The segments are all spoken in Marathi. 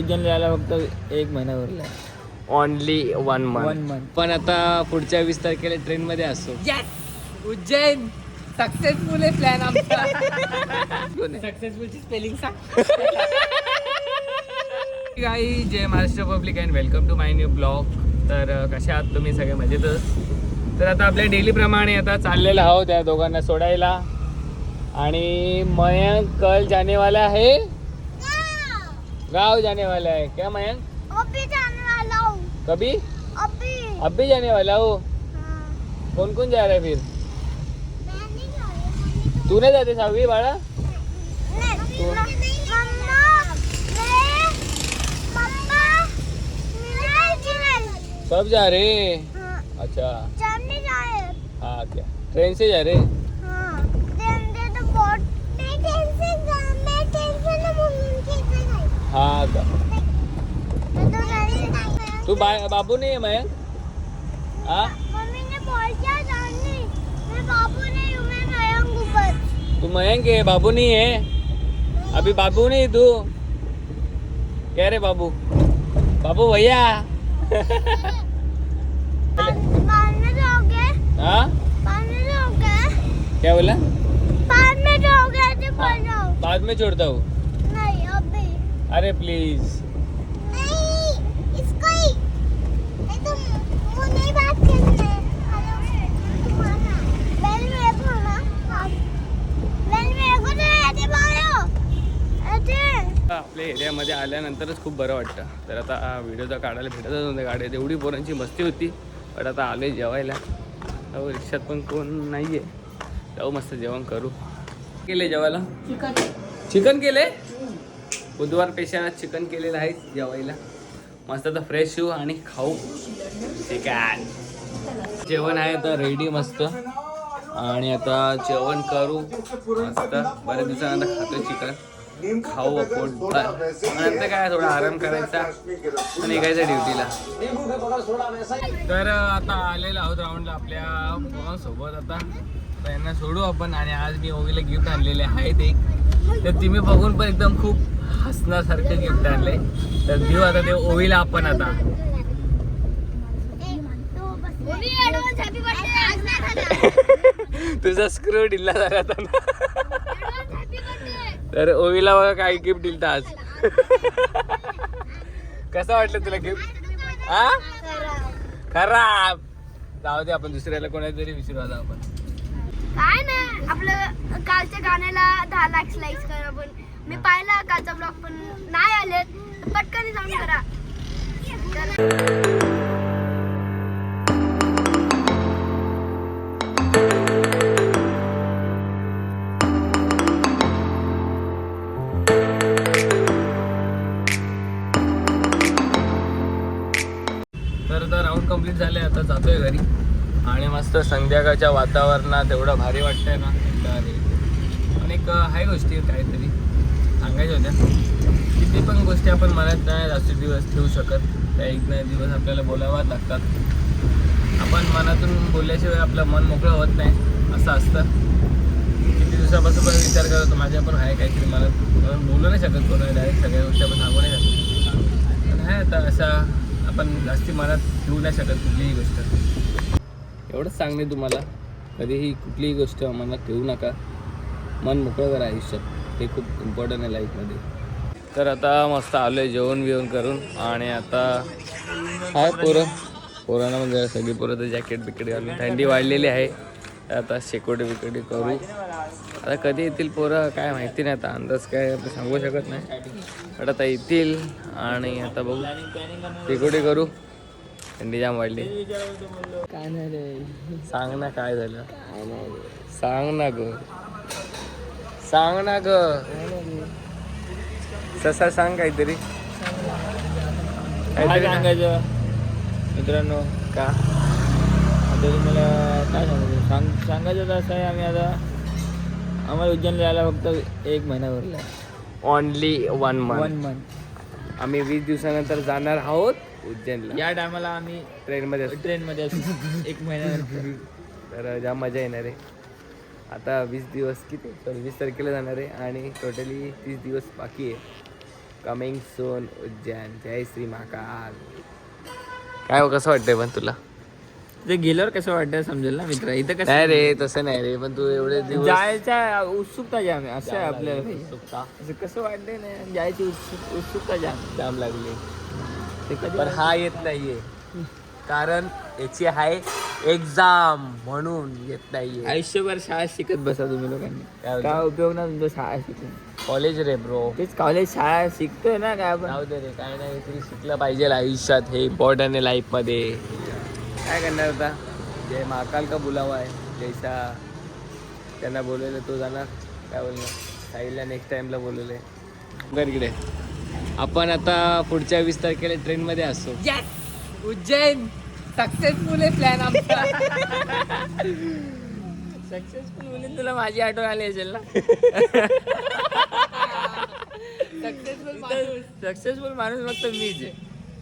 उज्जैन जायला फक्त एक महिना उरला. ओनली वन वन मंथ पण आता पुढच्या वीस तारखेला ट्रेन मध्ये असतो उज्जैन! सक्सेसफुल आहे प्लॅन आमचा. आहे? सक्सेसफुलची स्पेलिंग सांग. गाई जय Maharashtra public and welcome to my new blog तर अ, कशा आहात तुम्ही? सगळे मजेतच? तर आता आपल्या डेली प्रमाणे आता चाललेलं आहोत त्या दोघांना सोडायला. आणि मयंक कल जाने वाला है गाव जाने वाला है। क्या मयंक? अभी जाने वाला हूँ। कभी? अभी। अब भी जाने वाला हो। हाँ। कौन कौन जा रहा है फिर? मैं नहीं जा रही, मम्मी तू नहीं जाते सावी तो- जिनल सब जा रहे हाँ? अच्छा। जाने जाए हाँ। क्या? ट्रेन से जा रहे हाँ का मैं तो नहीं तू बा, बाबू नहीं है मयंक? हाँ? मम्मी ने बोल दिया जाने। मैं बाबू नहीं हूँ मैं मयंक हूँ बस। तू मयंक है बाबू नहीं है? अभी बाबू नहीं तू। क्या रे बाबू। बाबू भैया। बाद में जाओगे? हाँ? बाद में जाओगे? क्या बोला? बाद में जाओगे तो बोल जाओ। बाद में छोड़ता हूँ। नहीं अभी अरे प्लीज आपल्या एरियामध्ये आल्यानंतरच खूप बरं वाटतं. तर आता व्हिडिओचा काढायला भेटतच नव्हते गाड्या. एवढी पोरांची मस्ती होती. पण आता आले जेवायला. अहो रिक्षात पण कोण नाही आहे जाऊ मस्त जेवण करू. केले जेवायला? चिकन. केले बुधवार चिकन केलेलं आहे जेवायला. मस्त आता फ्रेश येऊ आणि खाऊ. चिकन जेवण आहे आता रेडी मस्त. आणि आता जेवण करू. मस्त. बऱ्याच दिवसानंतर खातो चिकन खाऊ आपण. नंतर काय थोडा आराम करायचा. आणि निघायचं ड्युटीला तर आता आलेलो आहोत राऊंडला आपल्या पोरांसोबत आता. तर यांना सोडू आपण आणि आज मी ओवीला गिफ्ट आणलेले आहेत एक. तर तुम्ही बघून पण एकदम खूप हसण्यासारखं गिफ्ट आणले. तर देऊ आता ते ओवीला आपण आता. तुझा स्क्रू ढिल्ला झाला तर ओवीला बघा काय गिफ्ट दिलं आज. कसं वाटलं तुला गिफ्ट हा? खराब. जाऊ दे आपण दुसऱ्याला कोणातरी विचारू आता आपण. काय नाही आपलं कालच्या गाण्याला दहा लाख लाईक्स करा पण मी पाहिला कालचा ब्लॉग पण नाही आले. पटकन जाऊन करा. तर तर राऊंड कंप्लीट झाले आता जातोय घरी. आणि मस्त संध्याकाळच्या वातावरणात एवढं भारी वाटतंय ना अरे अनेक आहे गोष्टी काहीतरी. सांगायच्या होत्या. किती पण गोष्टी आपण मनात नाही जास्त दिवस ठेवू शकत. त्या एक नाही दिवस आपल्याला बोलावाच लागतात. आपण मनातून बोलल्याशिवाय आपलं मन मोकळं होत नाही असं असतं. किती दिवसापासून पण विचार करतो माझ्या पण आहे काहीतरी मला बोलू नाही शकत कोणा डायरेक्ट सगळ्या गोष्टी आपण सांगू नाही शकत. पण आहे आता असा आपण जास्ती मनात ठेवू नाही शकत कुठलीही गोष्ट. एवढंच सांगणे तुम्हाला. कधीही कुठलीही गोष्ट मनात ठेवू नका. मन मोकळं करा आयुष्यात. हे खूप इम्पॉर्टंट आहे लाईफमध्ये तर आता मस्त आलो आहे जेवण बिवण करून आणि आता हाय पोरं. पोरांना म्हणजे सगळी पोरं तर जॅकेट बिकेट घालून थंडी वाढलेली आहे. तर आता शेकोटी बिकोटी करू. आता कधी येतील पोरं काय माहिती नाही. आता अंदाज काय सांगू शकत नाही. पण आता येतील आणि आता बघू. शेकोटी करू. थंडी जाम वाढली काय नाही रे. सांग ना काय झालं. काय नाही रे. सांग ना ग. सांग ना ग. ससा सांग काहीतरी. काय काहीतरी सांगायचं? मित्रांनो का? आता तुम्हाला काय सांगायचं? सांग सांगायचं तर असं आहे आम्ही आता आम्हाला उज्जैनला जायला फक्त एक महिना उरला only one one month month आम्ही वीस दिवसानंतर जाणार आहोत. उज्जैनला. या टायमाला आम्ही ट्रेनमध्ये असू. ट्रेनमध्ये असू एक महिन्यानंतर तर जाम मजा येणार आहे. आता वीस दिवस किती? सॉरी वीस तारखेला जाणार आहे आणि टोटली तीस दिवस बाकी आहे. कमिंग सोन उज्जैन. जय श्री महाकाल. काय हो, कसं वाटतंय पण तुला? ते गेल्यावर कसं वाटतं समजेल ना मित्र? इथं कसं नाही रे तसं नाही रे पण तू एवढे दिवस जायचा उत्सुकता जाम आहे. असं आहे आपल्याला. उत्सुकता असं कसं वाटतंय ना जायची उत्सुक उत्सुकता जाम जाम लागली. पण हा येत नाहीये. कारण याची आहे एक्झाम म्हणून येत नाहीये. आयुष्यभर शाळा शिकत बसा तुम्ही लोकांनी. काय उपयोग ना तुमचा शाळा शिकून? कॉलेज रे ब्रो तेच कॉलेज शाळा शिकतोय ना काय आपण? जाऊ दे रे काय नाही तरी शिकलं पाहिजे आयुष्यात. हे इम्पॉर्टंट आहे लाईफमध्ये. काय करणार आता? जे महाकाल का बुलावा आहे जैसा. त्यांना बोलवलं तो जाणार. काय बोलणार? साईला नेक्स्ट टाइमला बोलवलंय. बरं इकडे. आपण आता पुढच्या वीस तारखेला ट्रेनमध्ये असतो उज्जैन. सक्सेसफुल आहे प्लॅन आमचा. सक्सेसफुल म्हणून तुला माझी आठवण आली असेल ना? सक्सेसफुल सक्सेसफुल माणूस. फक्त मीच आहे.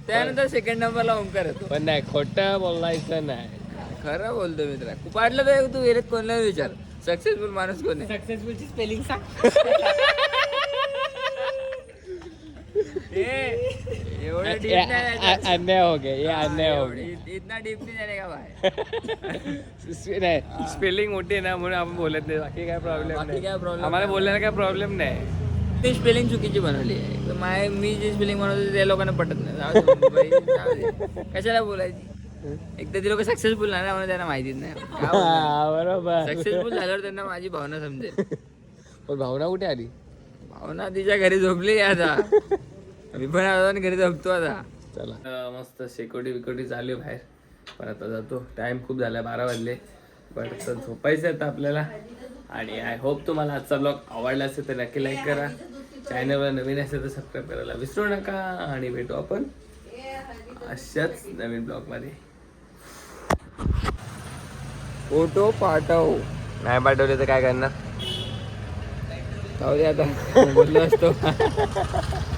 त्यानंतर सेकंड नंबरला ओंकार येतो पण नाही खोटं बोलायचं नाही. खरं बोलतो मित्रा. पाडलं तर तू वेळेत कोणाला विचार. सक्सेसफुल माणूस कोण आहे? सक्सेसफुलची स्पेलिंग सांग ए, एवढं ए- deep ए- नाही अ- जायचं. अन्याय हो गया ये अन्याय हो इतना डीप नाही का भाई नाही स्पेलिंग मोठी आहे ना म्हणून आपण बोलत नाही. बाकी काय प्रॉब्लेम बाकी नाही. काय problem आम्हाला नाही. बोलायला काय प्रॉब्लेम नाही. ती स्पेलिंग चुकीची बनवली आहे. माय मी जी स्पेलिंग बनवतो त्या लोकांना पटत नाही. कशाला बोलायची? एकदा ती लोक सक्सेसफुल नाही ना म्हणून त्यांना माहितीच नाही. बरोबर. सक्सेसफुल झाल्यावर त्यांना माझी भावना समजेल. भावना कुठे आली? भावना तिच्या घरी झोपली आता. मी पण आता घरी झोपतो आता. चला. मस्त शेकोटी बिकोटी चालू बाहेर. पण आता जातो. टाइम खूप झाला बारा वाजले. पण आता झोपायचं आता आपल्याला. आणि आय होप तुम्हाला आजचा ब्लॉग आवडला असेल तर नक्की लाईक करा. चॅनलवर नवीन असेल तर सबस्क्राईब करायला विसरू नका. आणि भेटू आपण अशाच नवीन ब्लॉगमध्ये फोटो पाठव. नाही पाठवले तर काय करणार? जाऊ दे आता. बोललो असतो.